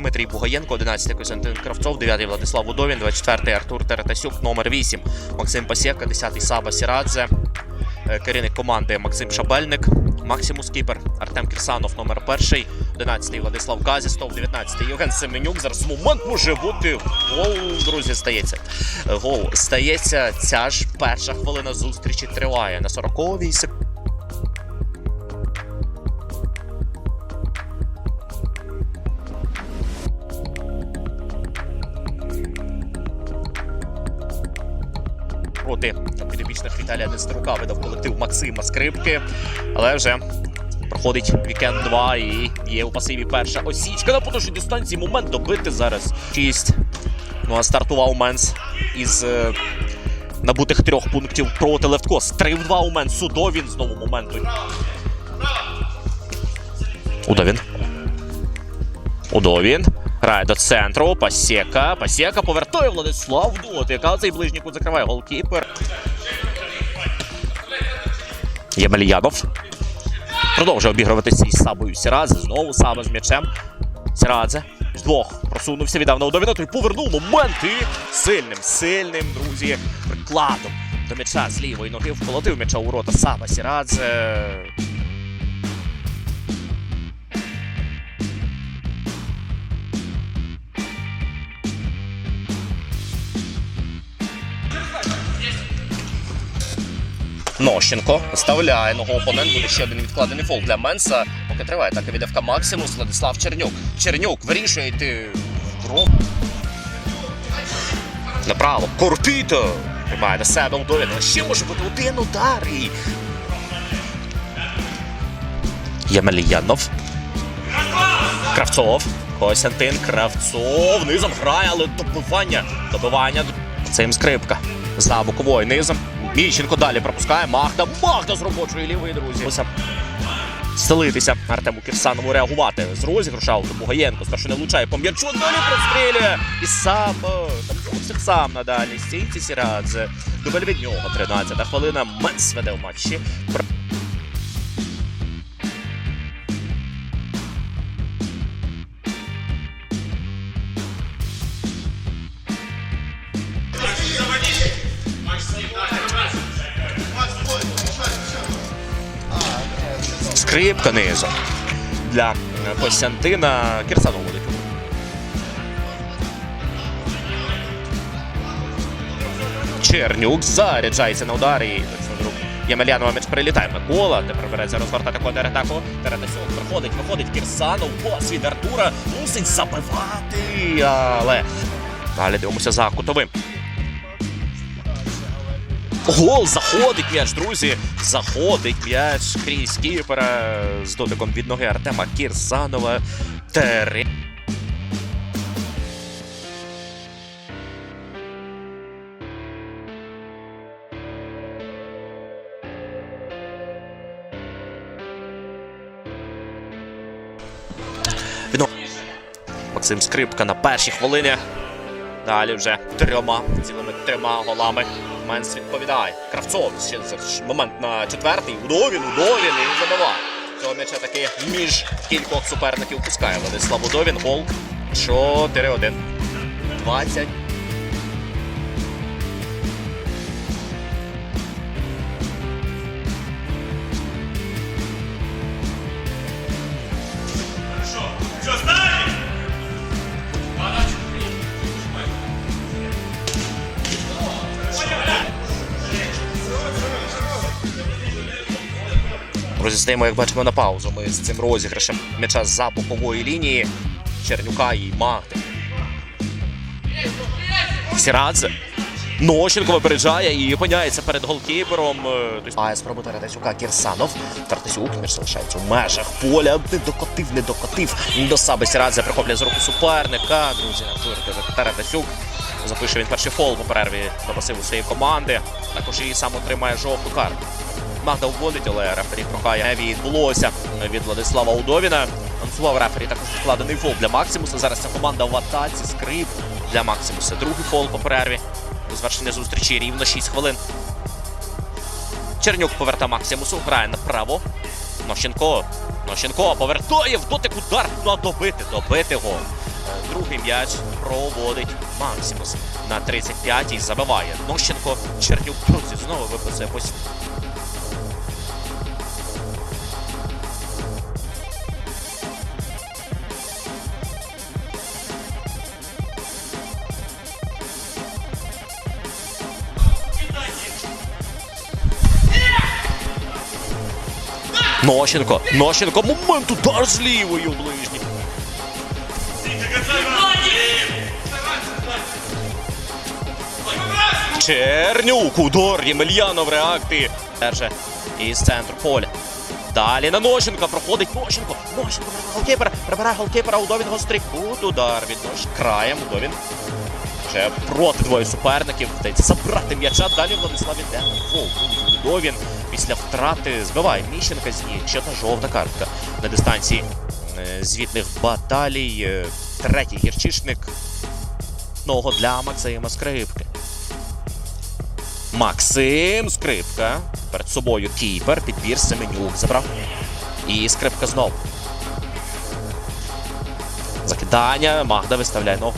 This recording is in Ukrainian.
Дмитрій Бугаєнко, 11 Костянтин Кравцов, 9 Владислав Будовін, 24 Артур Теретасюк, номер 8 Максим Пасєка, 10 Саба Сірадзе, е, керівник команди Максим Шабельник, Максимус Кіпер, Артем Кірсанов, номер 1 11 Владислав Казістов, 19 Євген Семенюк. Зараз момент може бути. Гол, друзі, стається. Е, Гол стається. Ця ж перша хвилина зустрічі триває на 40-й секунді. Проти підопічних Віталія Нестерука видав колектив Максима Скрипки. Але вже проходить вікенд 2 і є у пасиві перша осічка на потужній дистанції. Момент добити зараз. 6. Ну а стартував Менс із е, набутих трьох пунктів проти Левткос. 3 в 2 у Менс. Судовін знову моменту. Удовін. Удовін. Грає до центру. Пасєка. Пасєка повертає Владислав Дот. Яка цей ближній кут закриває голкіпер. Ємельянов. Продовжує обігруватися із Сабою Сірадзе. Знову Саба з м'ячем. Сірадзе. Двох просунувся, віддав на Удовіна, той повернув момент і сильним, сильним, друзі, прикладом до м'яча з лівої ноги вколотив м'яча у рота Саба Сірадзе. Нощенко вставляє ногу опонент. Буде ще один відкладений фол для Менса. Поки триває так віддавка Максимус. Владислав Чернюк. Чернюк вирішує йти в кров. Направо. Корпіто. Тримає на себе удовідно. Ще може бути один удар. І... Ємельянов. Кравцов. Костянтин Кравцов. Низом грає, але добивання. Добивання. Цим скрипка. За боковою низом. Міщенко далі пропускає. Магда. Магда з робочої лівої, друзі. Стелитися Артему Кірсанову реагувати з розіграша. Бугаєнко спершу не влучає по м'ячу, далі прострілює. І сам там зовсім сам на дальній стійці Сірадзе. Дубель від нього. 13-та хвилина. Менс веде в матчі. Скрипка низом. Для е, Костянтина Кірсанова. Чернюк заряджається на удар і точно друг Ємельянова м'яч прилітає Микола. Тепер береться розвертати контратаку. Теретасюк приходить, виходить Кірсанов. Пас від Артура. Мусить забивати. Але далі дивимося за кутовим. Гол заходить м'яч, друзі. Заходить м'яч крізь кіпера з дотиком від ноги Артема Кірсанова. Три. Відно- Максим Скрипка на першій хвилині. Далі вже трьома цілими трьома голами. Менс відповідає. Кравцов ще момент на четвертий. Удовін, Удовін і забиває. Цього м'яча таки між кількох суперників пускає Владислав Удовін. Гол 4-1. 20. Друзі, стаємо, як бачимо, на паузу. Ми з цим розіграшем м'яча за бокової лінії Чернюка і Магди. Сірадзе. Нощенко випереджає і опиняється перед голкіпером. Е, Має спробу Таратасюка Кірсанов. Таратасюк між залишається у межах поля. Не докотив, не докотив. До Саби Сірадзе прихоплює з руку суперника. Друзі, Таратасюк. Запише він перший фол по перерві до пасиву своєї команди. Також і сам отримає жовту карту. Магда вводить, але рефері прохає відбулося від Владислава Удовіна. Анонсував рефері також вкладений фол для Максимуса. Зараз ця команда в атаці. Скрип для Максимуса. Другий фол по перерві. До завершення зустрічі рівно 6 хвилин. Чернюк поверта Максимусу. Грає направо. Нощенко. Нощенко повертає в дотик удар. Ну, добити, добити гол. Другий м'яч проводить Максимус. На 35-й забиває. Нощенко, Чернюк, друзі, знову виписує пос... Нощенко, Нощенко, момент удар з лівою ближній. Чернюк, удар, Ємельянов реакти. Держи із центру поля. Далі на Нощенка проходить Нощенко. Нощенко голкіпера, прибирає голкіпера, Удовін гострий кут, удар від Нощ. Краєм Удовін. Вже проти двоє суперників. Вдається забрати м'яча. Далі Владислав іде. Фол. Удовін після втрати збиває Міщенка з ніг. Жовта картка на дистанції е, звітних баталій. Е, Третій гірчишник. Ного для Максима Скрипки. Максим Скрипка. Перед собою кіпер. Підбір Семенюк забрав. І скрипка знов. Закидання. Магда виставляє ногу.